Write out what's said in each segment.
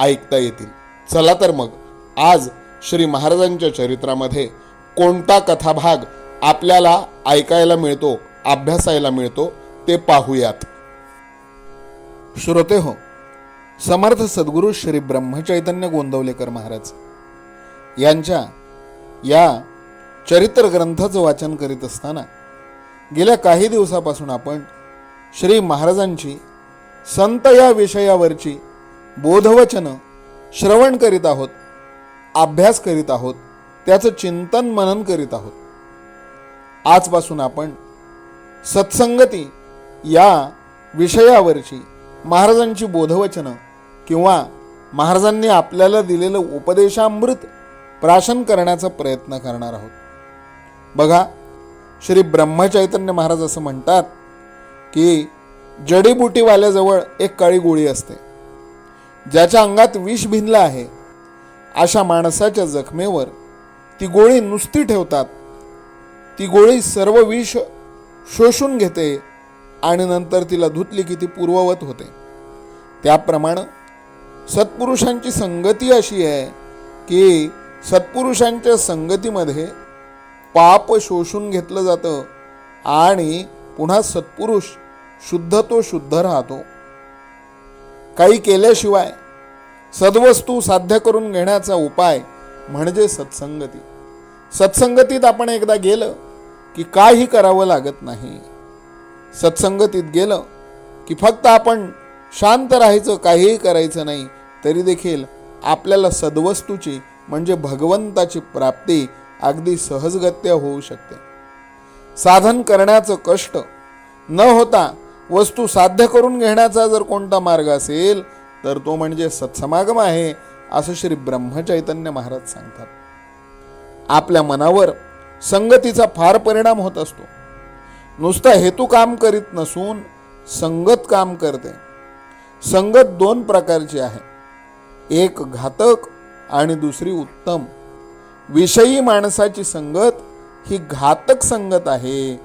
ऐकता येतील. चला तर मग आज श्री महाराजांच्या चरित्रामध्ये कोणता कथाभाग आपल्याला ऐकायला मिळतो अभ्यासायला मिळतो ते पाहूयात. श्रोते हो समर्थ सद्गुरू श्री ब्रह्मचैतन्य गोंदवलेकर महाराज यांच्या या चरित्र ग्रंथाचं वाचन करीत असताना गेल्या काही दिवसापासून आपण श्री महाराजांची संत या विषयावरची बोधवचनं श्रवण करीत आहोत अभ्यास करीत आहोत त्याचं चिंतन मनन करीत आहोत. आजपासून आपण सत्संगती या विषयावरची महाराजांची बोधवचनं किंवा महाराजांनी आपल्याला दिलेलं उपदेशामृत प्राशन करण्याचा प्रयत्न करणार आहोत. बघा श्री ब्रह्मचैतन्य महाराज असं म्हणतात की जडीबुटीवाल्याजवळ एक काळी गोळी असते. ज्याच्या अंगात विष भिनलं आहे अशा माणसाच्या जखमेवर ती गोळी नुसती ठेवतात. ती गोळी सर्व विष शोषून घेते आणि नंतर तिला धुतली की ती पूर्ववत होते. त्याप्रमाणे सत्पुरुषांची संगती अशी आहे की सत्पुरुषांच्या संगतीमध्ये पाप शोषून घेतलं जातं आणि पुन्हा सत्पुरुष शुद्ध तो शुद्ध राहतो. काही केल्याशिवाय सद्वस्तू साध्य करून घेण्याचा उपाय म्हणजे सत्संगती. सत्संगतीत आपण एकदा गेलं की काही करावं लागत नाही. सत्संगतीत गेलं की फक्त आपण शांत राहायचं काहीही करायचं नाही तरी देखील आपल्याला सद्वस्तूची म्हणजे भगवंताची प्राप्ती अगदी सहजगत्य होऊ शकते. साधन करण्याचं कष्ट न होता वस्तू साध्य करून घेण्याचा जर कोणता मार्ग असेल तर तो म्हणजे सत्समागम आहे असं श्री ब्रह्मचैतन्य महाराज सांगतात. आपल्या मनावर संगतीचा फार परिणाम होत असतो. नुसता हेतू काम करीत नसून संगत काम करते. संगत दोन प्रकारची आहे. एक घातक आणि दुसरी उत्तम. विषयी माणसाची संगत ही घातक संगत आहे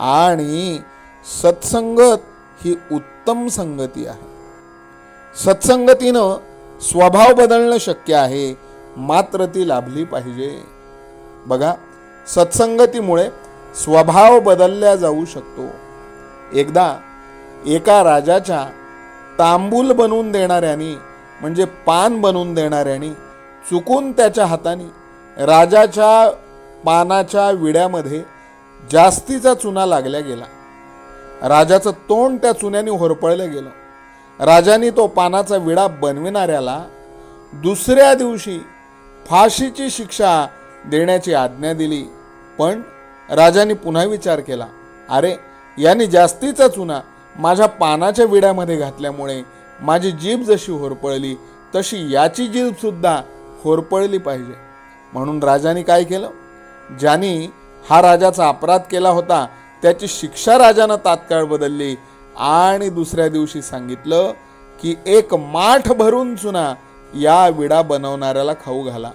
आणि सत्संगत ही उत्तम संगती आहे. सत्संगतीनं स्वभाव बदलणं शक्य आहे मात्र ती लाभली पाहिजे. बघा सत्संगतीमुळे स्वभाव बदलल्या जाऊ शकतो. एकदा एका राजाच्या तांबूल बनवून देणाऱ्यानी म्हणजे पान बनवून देणाऱ्यानी चुकून त्याच्या हाताने राजाच्या पानाच्या विड्यामध्ये जास्तीचा चुना लागल्या गेला. राजाचं तोंड त्या चुन्याने होरपळलं गेलं. राजाने तो पानाचा विडा बनविणाऱ्याला दुसऱ्या दिवशी फाशीची शिक्षा देण्याची आज्ञा दिली. पण राजाने पुन्हा विचार केला अरे याने जास्तीचा चुना माझ्या पानाच्या विड्यामध्ये घातल्यामुळे माझी जीभ जशी होरपळली तशी याची जीभसुद्धा होरपळली पाहिजे. म्हणून राजाने काय केलं? ज्याने हा राजाचा अपराध केला होता त्याची शिक्षा राजानं तात्काळ बदलली आणि दुसऱ्या दिवशी सांगितलं की एक माठ भरून चुना या विडा बनवणाऱ्याला खाऊ घाला.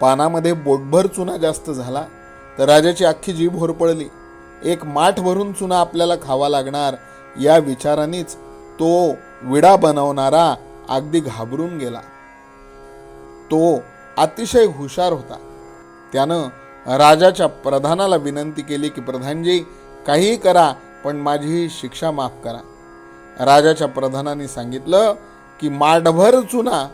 पानामध्ये बोटभर चुना जास्त झाला तर राजाची अख्खी जीभ होरपळली. एक माठ भरून चुना आपल्याला खावा लागणार या विचारानेच तो विडा बनवणारा अगदी घाबरून गेला. तो अतिशय हुशार होता. त्यानं राजाच्या प्रधानाला विनंती केली की प्रधानजी काहीही करा पण माझी ही शिक्षा माफ करा. राजाच्या प्रधानाने सांगितलं की माठभर चुना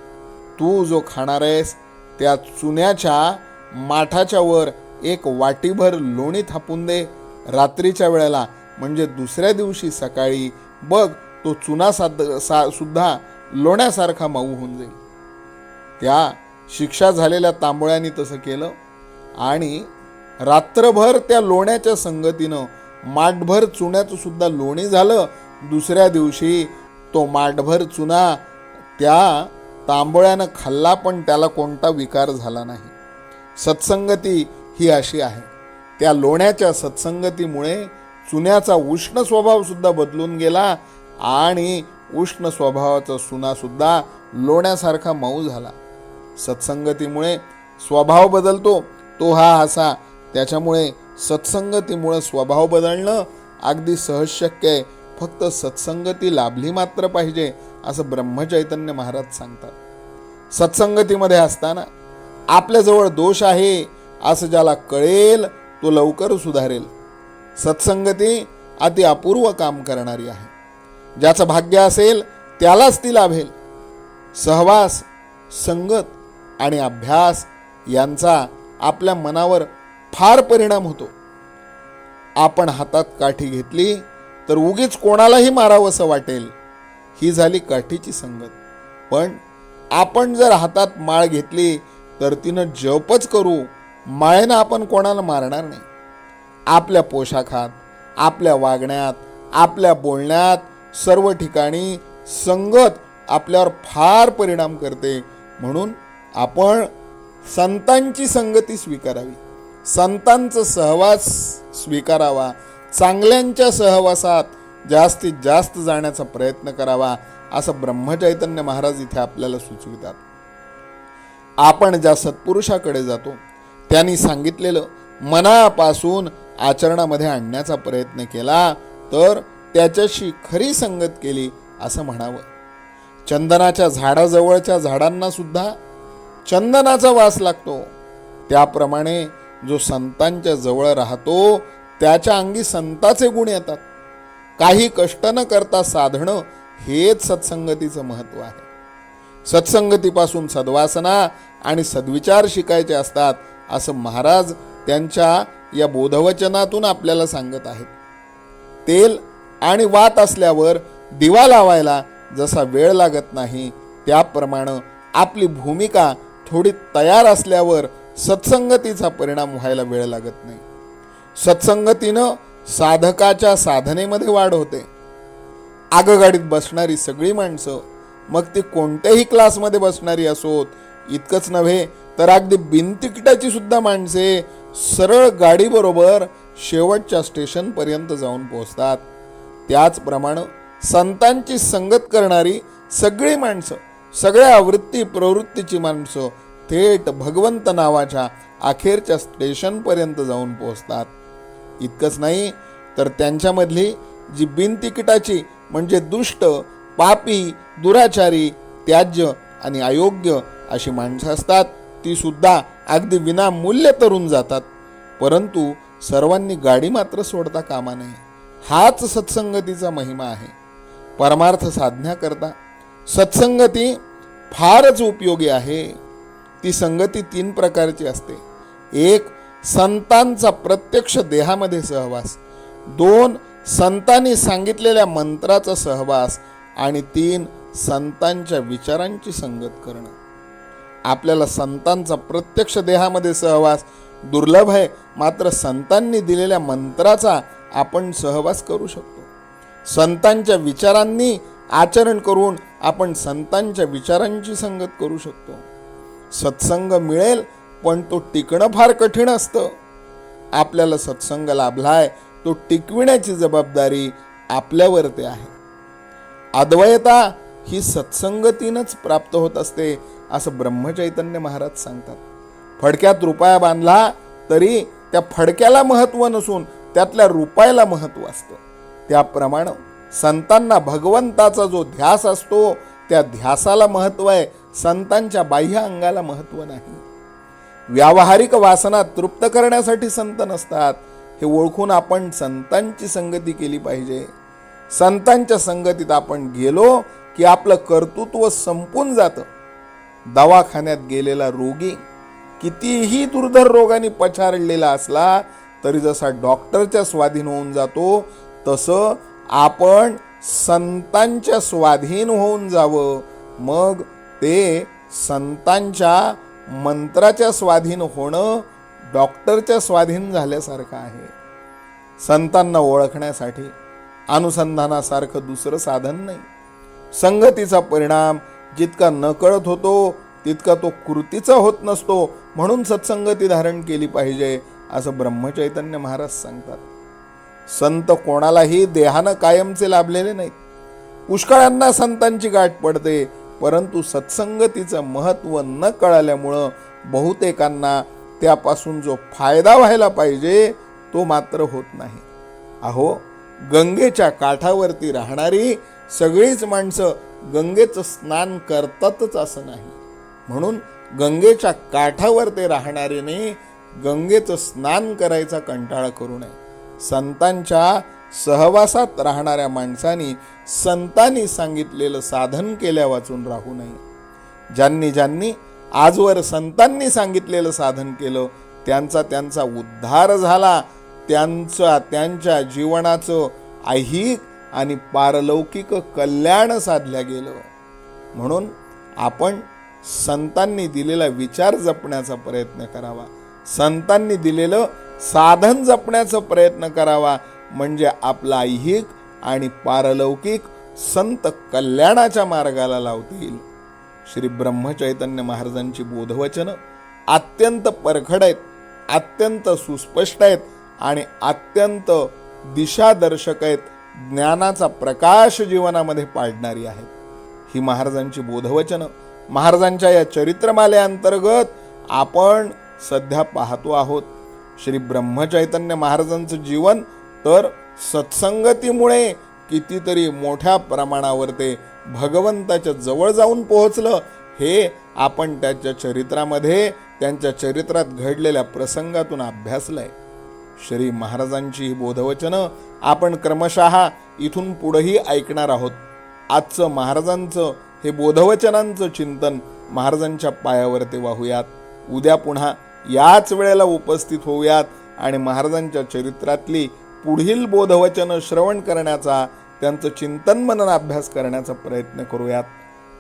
तू जो खाणार आहेस त्या चुन्याच्या माठाच्या वर एक वाटीभर लोणी थापून दे. रात्रीच्या वेळेला म्हणजे दुसऱ्या दिवशी सकाळी बघ तो चुना साद सा सुद्धा लोण्यासारखा मऊ होऊन जाईल. त्या शिक्षा झालेल्या तांबोळ्यांनी तसं केलं. आणि रात्रभर त्या लोण्याच्या संगतीनं माठभर चुन्याचं सुद्धा लोणी झालं. दुसऱ्या दिवशी तो माठभर चुना त्या तांबोळ्यानं खाल्ला पण त्याला कोणता विकार झाला नाही. सत्संगती ही अशी आहे. त्या लोण्याच्या सत्संगतीमुळे चुन्याचा उष्ण स्वभावसुद्धा बदलून गेला आणि उष्ण स्वभावाचा सुनासुद्धा लोण्यासारखा मऊ झाला. सत्संगतीमुळे स्वभाव बदलतो. तो हा असा. त्याच्यामुळे सत्संगतीमुळं स्वभाव बदलणं अगदी सहज शक्य आहे. फक्त सत्संगती लाभली मात्र पाहिजे असं ब्रह्मचैतन्य महाराज सांगतात. सत्संगतीमध्ये असताना आपल्याजवळ दोष आहे असं ज्याला कळेल तो लवकर सुधारेल. सत्संगती अति अपूर्व काम करणारी आहे. ज्याचं भाग्य असेल त्यालाच ती लाभेल. सहवास संगत आणि अभ्यास यांचा आपल्या मनावर फार परिणाम होतो. आपण हातात काठी घेतली तर उगीच कोणालाही मारावंसं वाटेल. ही झाली काठीची संगत. पण आपण जर हातात माळ घेतली तर तिनं जपच करू माळेनं आपण कोणाला मारणार नाही. आपल्या पोशाखात आपल्या वागण्यात आपल्या बोलण्यात सर्व ठिकाणी संगत आपल्यावर फार परिणाम करते. म्हणून आपण संतांची संगती स्वीकारावी. संतांचा सहवास स्वीकारावा. चांगल्यांच्या सहवासात जास्तीत जास्त जाण्याचा प्रयत्न करावा असं ब्रह्मचैतन्य महाराज इथे आपल्याला सुचवितात. आपण ज्या सत्पुरुषाकडे जातो त्यांनी सांगितलेलं मनापासून आचरणामध्ये आणण्याचा प्रयत्न केला तर त्याच्याशी खरी संगत केली असं म्हणावं. चंदनाच्या झाडाजवळच्या झाडांना सुद्धा चंदनाचा वास लागतो. त्याप्रमाणे जो संतांच्या जवळ राहतो त्याच्या अंगी संताचे गुण येतात. काही कष्ट न करता साधणं हेच सत्संगतीचं महत्त्व आहे. सत्संगतीपासून सद्वासना आणि सद्विचार शिकायचे असतात असं महाराज त्यांच्या या बोधवचनातून आपल्याला सांगत आहेत. तेल आणि वात असल्यावर दिवा लावायला जसा वेळ लागत नाही त्याप्रमाणे आपली भूमिका थोडी तयार असल्यावर सत्संगतीचा परिणाम व्हायला वेळ लागत नाही. सत्संगतीनं साधकाच्या साधनेमध्ये वाढ होते. आगगाडीत बसणारी सगळी माणसं मग ती कोणत्याही क्लासमध्ये बसणारी असोत इतकंच नव्हे तर अगदी बिनतिकिटाची सुद्धा माणसे सरळ गाडीबरोबर शेवटच्या स्टेशनपर्यंत जाऊन पोहोचतात. त्याचप्रमाणे संतांची संगत करणारी सगळी माणसं सगळ्या आवृत्ती प्रवृत्तीची माणसं थेट भगवंत नावाच्या अखेरच्या स्टेशनपर्यंत जाऊन पोहोचतात. इतकंच नाही तर त्यांच्यामधली जी बिनतिकिटाची म्हणजे दुष्ट पापी दुराचारी त्याज्य आणि अयोग्य अशी माणसं असतात ती सुद्धा अगदी विनामूल्य तरून जातात. परंतु सर्वांनी गाडी मात्र सोडता कामा नये. हाच सत्संगतीचा महिमा आहे. परमार्थ साधण्याकरता सत्संगती फारच उपयोगी आहे. ती संगती तीन प्रकारची असते. एक संतांचा प्रत्यक्ष देहामध्ये सहवास. दोन संतांनी सांगितलेल्या मंत्राचा सहवास. आणि तीन संतांच्या विचारांची संगत करणं. आपल्याला संतांचा प्रत्यक्ष देहामध्ये सहवास दुर्लभ आहे. मात्र संतांनी दिलेल्या मंत्राचा आपण सहवास करू शकतो. संतांच्या विचारांनी आचरण करून आपण संतांच्या विचारांची संगत करू शकतो. सत्संग मिळेल पण तो टिकणं फार कठीण असतं. आपल्याला सत्संग लाभलाय तो टिकविण्याची जबाबदारी आपल्यावरती आहे. अद्वयता ही सत्संगतीनंच प्राप्त होत असते असं ब्रह्मचैतन्य महाराज सांगतात. फडक्यात रुपया बांधला तरी त्या फडक्याला महत्त्व नसून त्यातल्या रुपयाला महत्त्व असतं. त्याप्रमाणे संतांना भगवंताचा जो ध्यास असतो त्या ध्यासाला महत्त्व आहे. संतांच्या बाह्य अंगाला महत्त्व नाही. व्यावहारिक वासना तृप्त करण्यासाठी संत नसतात. हे ओळखून आपण संतांची संगती केली पाहिजे. संतांच्या संगतीत आपण गेलो की आपलं कर्तृत्व संपून जातं. दवाखान्यात गेलेला रोगी कितीही दुर्धर रोगाने पछाडलेला असला तरी जसा डॉक्टरच्या स्वाधीन होऊन जातो तसं आपण संतांच्या स्वाधीन होऊन जावं. मग ते संतांच्या मंत्राच्या स्वाधीन होणं डॉक्टरच्या स्वाधीन झाल्यासारखं आहे. संतांना ओळखण्यासाठी अनुसंधानासारखं दुसरं साधन नाही. संगतीचा परिणाम जितका नकळत होतो तितका तो कृतीचा होत नसतो. म्हणून सत्संगती धारण केली पाहिजे असं ब्रह्मचैतन्य महाराज सांगतात. संत कोणालाही देहानं कायमचे लाभलेले नाहीत. पुष्कळांना संतांची गाठ पडते परंतु सत्संगतीचं महत्त्व न कळाल्यामुळं बहुतेकांना त्यापासून जो फायदा व्हायला पाहिजे तो मात्र होत नाही. अहो गंगेच्या काठावरती राहणारी सगळीच माणसं गंगेचं स्नान करतातच असं नाही. म्हणून गंगेच्या काठावर ते राहणाऱ्याने गंगेचं स्नान करायचा कंटाळा करू नये. संतांच्या सहवासात राहणाऱ्या माणसांनी संतांनी सांगितलेलं साधन केल्या वाचून राहू नये. ज्यांनी ज्यांनी आजवर संतांनी सांगितलेलं साधन केलं त्यांचा त्यांचा उद्धार झाला. त्यांचा त्यांच्या जीवनाचं ऐहिक आणि पारलौकिक कल्याण साधल्या गेलं. म्हणून आपण संतांनी दिलेला विचार जपण्याचा प्रयत्न करावा. संतांनी दिलेलं साधन जपण्याचा प्रयत्न करावा म्हणजे आपला ऐहिक आणि पारलौकिक संत कल्याणाच्या मार्गाला लावतील श्री ब्रह्मचैतन्य महाराजांची बोधवचनं अत्यंत परखड आहेत अत्यंत सुस्पष्ट आहेत आणि अत्यंत दिशादर्शक आहेत ज्ञानाचा प्रकाश जीवनामध्ये पाडणारी आहेत. ही महाराजांची बोधवचनं महाराजांच्या या चरित्रमालेअंतर्गत आपण सध्या पाहतो आहोत. श्री ब्रह्मचैतन्य महाराजांचं जीवन तर सत्संगतीमुळे कितीतरी मोठ्या प्रमाणावर ते भगवंताच्या जवळ जाऊन पोहोचलं. हे आपण त्याच्या चरित्रामध्ये त्यांच्या चरित्रात घडलेल्या प्रसंगातून अभ्यासलंय. श्री महाराजांची ही बोधवचनं आपण क्रमशः इथून पुढेही ऐकणार आहोत. आजचं महाराजांचं हे बोधवचनांचं चिंतन महाराजांच्या पायावर ते वाहूयात. उद्या पुन्हा याच वेळेला उपस्थित होऊयात आणि महाराजांच्या चरित्रातली पुढील बोधवचनं श्रवण करण्याचा त्यांचं चिंतन मनन अभ्यास करण्याचा प्रयत्न करूयात.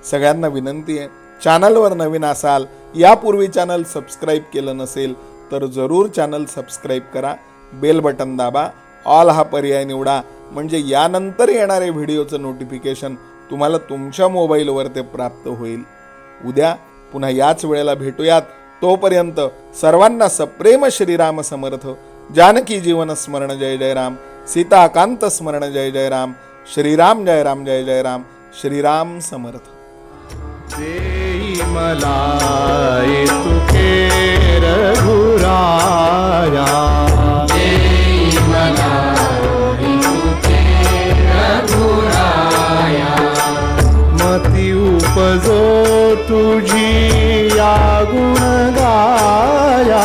सगळ्यांना विनंती आहे चॅनलवर नवीन असाल यापूर्वी चॅनल सबस्क्राईब केलं नसेल तर जरूर चॅनल सबस्क्राईब करा बेल बटन दाबा ऑल हा पर्याय निवडा. म्हणजे यानंतर येणारे व्हिडिओचं नोटिफिकेशन तुम्हाला तुमच्या मोबाईलवर ते प्राप्त होईल. उद्या पुन्हा याच वेळेला भेटूयात. तोपर्यंत सर्वांना सप्रेम श्रीराम समर्थ. जानकी जीवन स्मरण जय जय राम. सीताकांत स्मरण जय जय राम. श्रीराम जय राम जय जय राम. श्रीराम समर्थ. मला तुके रघुराया. तुझी या गुण गाया